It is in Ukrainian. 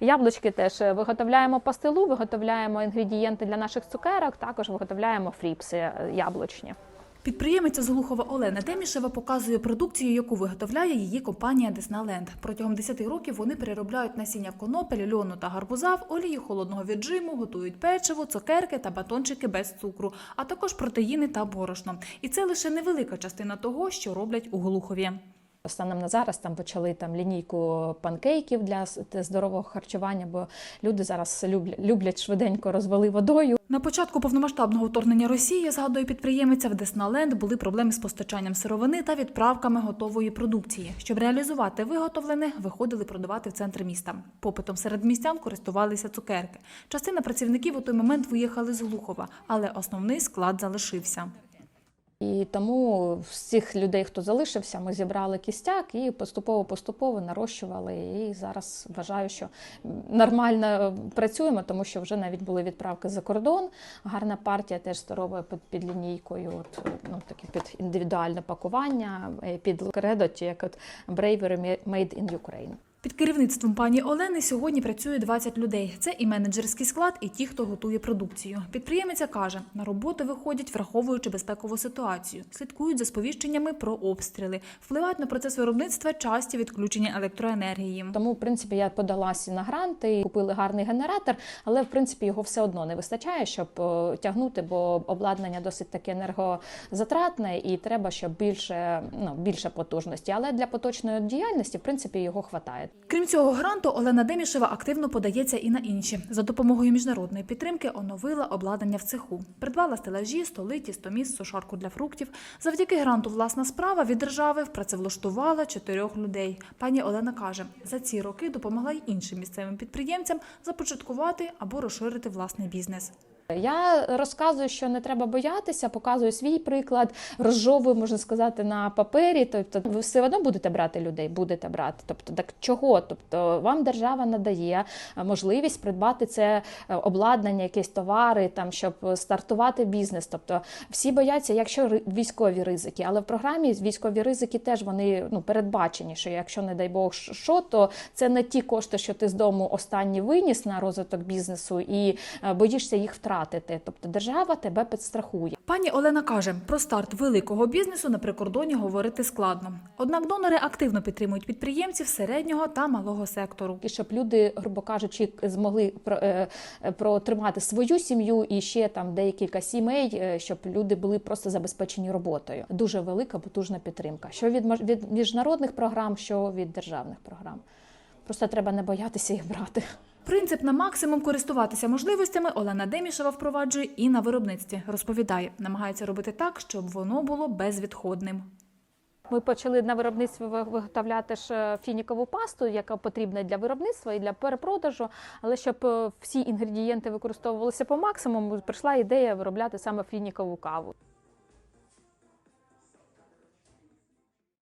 Яблучки теж е, виготовляємо пастилу, виготовляємо інгредієнти для наших цукерок, також виготовляємо фріпси е, яблучні. Підприємиця з Глухова Олена Демішева показує продукцію, яку виготовляє її компанія Десналенд. Протягом 10 років вони переробляють насіння конопель, льону та гарбуза в олії холодного віджиму, готують печиво, цукерки та батончики без цукру, а також протеїни та борошно. І це лише невелика частина того, що роблять у Глухові. Станом на зараз там почали там лінійку панкейків для здорового харчування, бо люди зараз люблять, люблять швиденько розвели водою. На початку повномасштабного вторгнення Росії, згадує підприємиця, в Десналенд були проблеми з постачанням сировини та відправками готової продукції. Щоб реалізувати виготовлене, виходили продавати в центр міста. Попитом серед містян користувалися цукерки. Частина працівників у той момент виїхали з Глухова, але основний склад залишився. І тому всіх людей, хто залишився, ми зібрали кістяк і поступово-поступово нарощували. І зараз вважаю, що нормально працюємо, тому що вже навіть були відправки за кордон. Гарна партія теж здорова під, під лінійкою, от, ну, таке під індивідуальне пакування, е, під кредо, як от Bravery Made in Ukraine. Під керівництвом пані Олени сьогодні працює 20 людей. Це і менеджерський склад, і ті, хто готує продукцію. Підприємиця каже, на роботи виходять, враховуючи безпекову ситуацію, слідкують за сповіщеннями про обстріли, впливають на процес виробництва часті відключення електроенергії. Тому, в принципі, я подалася на гранти, купили гарний генератор, але в принципі його все одно не вистачає, щоб е, тягнути, бо обладнання досить таке енергозатратне, і треба, щоб більше ну більше потужності. Але для поточної діяльності, в принципі, його хватає. Крім цього гранту, Олена Демішева активно подається і на інші. За допомогою міжнародної підтримки оновила обладнання в цеху. Придбала стелажі, столи, тістоміс, сушарку для фруктів. Завдяки гранту власна справа від держави працевлаштувала чотирьох людей. Пані Олена каже, за ці роки допомогла й іншим місцевим підприємцям започаткувати або розширити власний бізнес. Я розказую, що не треба боятися, показую свій приклад, розжовую, можна сказати, на папері. Тобто, ви все одно будете брати людей, будете брати. Тобто, так чого? Тобто, вам держава надає е, можливість придбати це е, обладнання, якісь товари, там щоб стартувати бізнес. Тобто, всі бояться, якщо військові ризики, але в програмі військові ризики теж вони ну передбачені. Що якщо не дай Бог що, то це не ті кошти, що ти з дому останні виніс на розвиток бізнесу, і е, боїшся їх втратити. Тобто держава тебе підстрахує. Пані Олена каже, про старт великого бізнесу на прикордоні говорити складно. Однак донори активно підтримують підприємців середнього та малого сектору. І щоб люди, грубо кажучи, змогли е, е, протримати свою сім'ю і ще там декілька сімей, е, щоб люди були просто забезпечені роботою. Дуже велика потужна підтримка. Що від від міжнародних програм, що від державних програм. Просто треба не боятися їх брати. Принцип на максимум користуватися можливостями Олена Демішева впроваджує і на виробництві. Розповідає, намагається робити так, щоб воно було безвідходним. Ми почали на виробництві виготовляти ж е, фінікову пасту, яка потрібна для виробництва і для перепродажу. Але щоб е, всі інгредієнти використовувалися по максимуму, прийшла ідея виробляти саме фінікову каву.